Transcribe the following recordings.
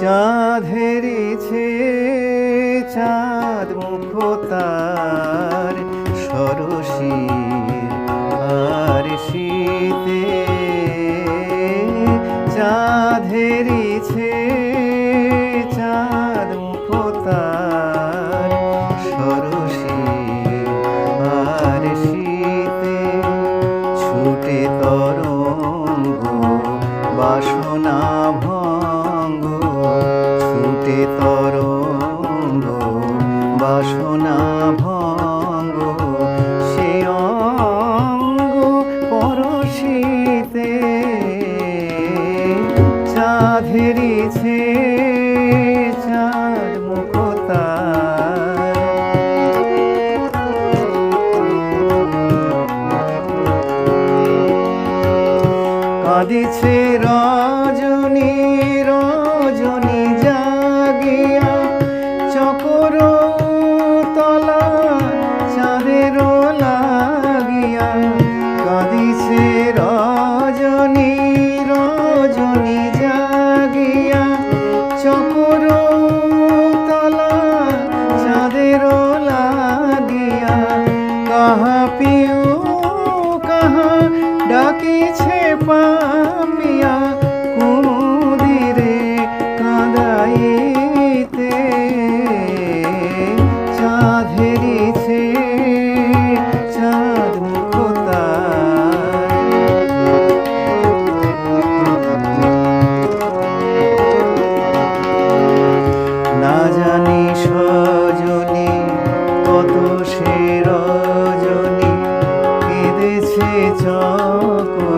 চাঁধেরিছে চাঁদ মুখ তার সরসীর আর শীতে চাঁধেরিছে চাঁদ মুখ তার আর শীতে ছুটে তরঙ্গ বাসনা ভঙ্গ বাসনা ভঙ্গ সে অঙ্গ পরশিতে চাঁধেরিছে চাঁদ মুখতার কাঁদিছে রজনী রজনী জাগিয়া ডাকিছে পাপিয়া কুমুদিরে কাঁদাইতে চাঁধেরিছে চাঁদ না জানি সজনী কত সে রজনী কেঁদেছে চকরি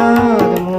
রাধা